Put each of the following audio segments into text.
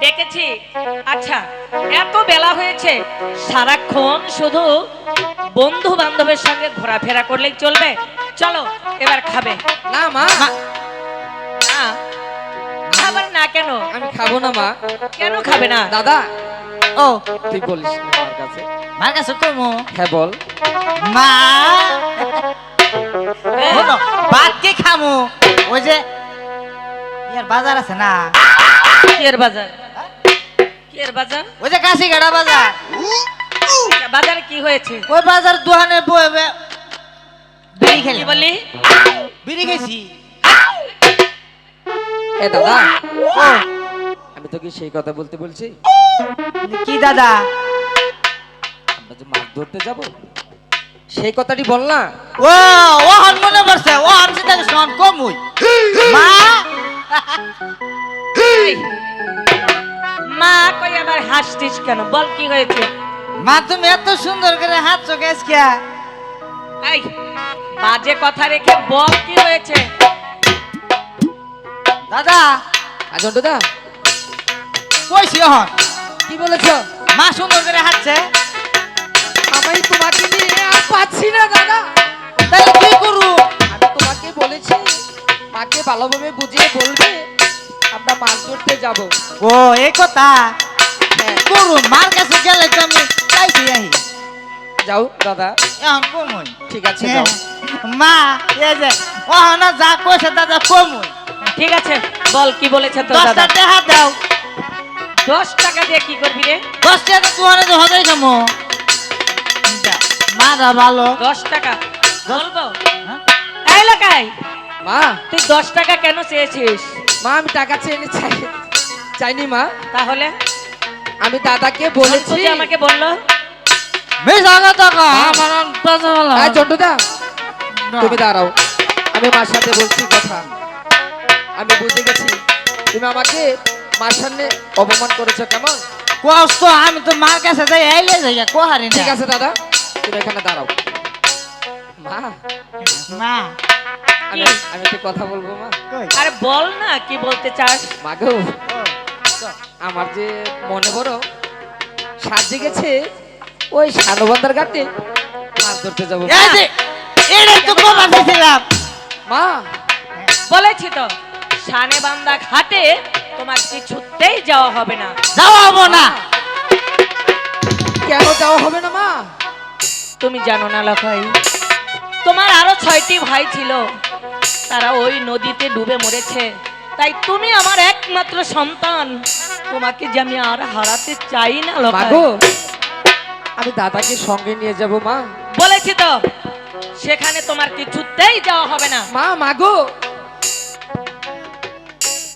দেখেছি আচ্ছা এত বেলা হয়েছে সারাক্ষণ শুধু বন্ধু বান্ধবের সঙ্গে ঘোরাফেরা করলেই চলবে। চলো এবার খাবে। না মা। খাবার না কেন? আমি খাব না মা। কেন খাবে না? দাদা। ও। তুই বলিস মার কাছে। কমো। হ্যাঁ বল। মা। হ্যাঁ। ভাত কে খামো? ওই যে বাজার আছে না? কিয়ের বাজার? বাজার? ওই যে বাজার। বাজারে কি হয়েছে? ওই বাজার দোকানে বয়ে বয়ে বিড়ি খেলি। বললি? বিড়ি খেয়েছি। এ দাদা আমি তোকে সেই কথা বলতে বলছি। কি দাদা? আমরা যে মাছ ধরতে যাব সেই কথাটি বল না। ও ও হন মনে পড়ছে ও আমি সেটা শোন কমুই। মা মা কই আবার হাসছিস কেন? বল কি হয়েছে? মা তুমি এত সুন্দর করে হাত চোখে আজকিয়া এই বাজে কথা রেখে বল কি হয়েছে? দাদা! আজন দাদা কইছি হন কি বলেছ? মা সুন্দর করে হাঁটছে। আমি তোমাকে নিয়ে আর পাচ্ছি না দাদা। তাহলে কি করু? আমি তোমাকে বলেছি মাকে ভালোভাবে বুঝিয়ে বলবে আমরা মাছ ধরতে যাব। ও এই কথা? হ্যাঁ। করু মার কাছে গেলে তো আমি চাইছি আহি। যাও দাদা। এখন কমুই। ঠিক আছে যাও। মা এই যে ও না যা কইছে দাদা কমুই। ঠিক আছে বল কি বলেছে তো দাদা? টাকা দাও। দশ টাকা দিয়ে কি করবি রে? দশ টাকা হদাই খামো মা দা ভালো। দশ টাকা। বলব? হ্যাঁ? এই মা। তুই দশ টাকা কেন চেয়েছিস? মা আমি টাকা চেয়ে নি চাই চাইনি মা। তাহলে? আমি দাদাকে বলেছি আমাকে বলল? হ্যাঁ তুমি দাঁড়াও। আমি মার সাথে বলছি কথা। আমি বুঝে গেছি। তুমি আমাকে মার সামনে অপমান করেছ কেমন? কষ্ট আমি তো মার কাছে যাই আইলে যাই কোহারি ঠিক আছে দাদা। তুমি এখানে দাঁড়াও। মা। মা। আমি আমি একটু কথা বলব মা? আরে বল না কি বলতে চাস? মা গো আমার যে মনে বড় সাজে গেছে ওই সানবান্দার ঘাটে মাছ ধরতে যাব। এটাই তো মা। বলেছি তো সানে বান্দা ঘাটে তোমার কিছুতেই যাওয়া হবে না। যাওয়া হব না। কেন যাওয়া হবে না মা? তুমি জানো না লখাই তোমার আরও ছয়টি ভাই ছিল। তারা ওই নদীতে ডুবে মরেছে। তাই তুমি আমার একমাত্র সন্তান। তোমাকে যে আমি আর হারাতে চাই না মা গো আমি দাদাকে সঙ্গে নিয়ে যাব মা। বলেছি তো সেখানে তোমার কিছুতেই যাওয়া হবে না। মা মা গো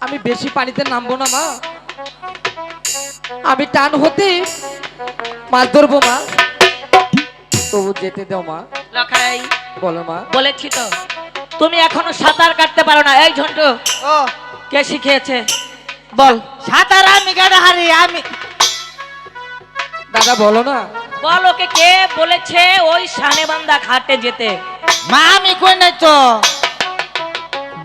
আমি বেশি পানিতে নামবো না মা। আমি টান হতে মাছ ধরবো মা। তবু যেতে দাও মা। লখাই বলো মা। বলেছি তো তুমি এখনও সাঁতার কাটতে পারো না। এই ঝন্টু ও। কে শিখিয়েছে? বল। সাঁতার আমি হারি? আমি দাদা বলো না। বল ওকে কে বলেছে ওই সানেবান্দা ঘাটে যেতে? মা আমি কই নাই তো?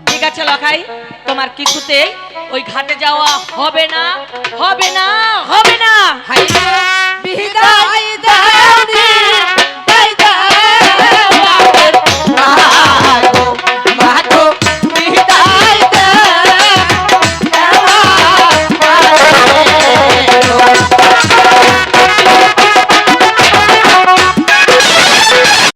ঠিক আছে লখাই তোমার কিছুতে ওই ঘাটে যাওয়া হবে না হবে না।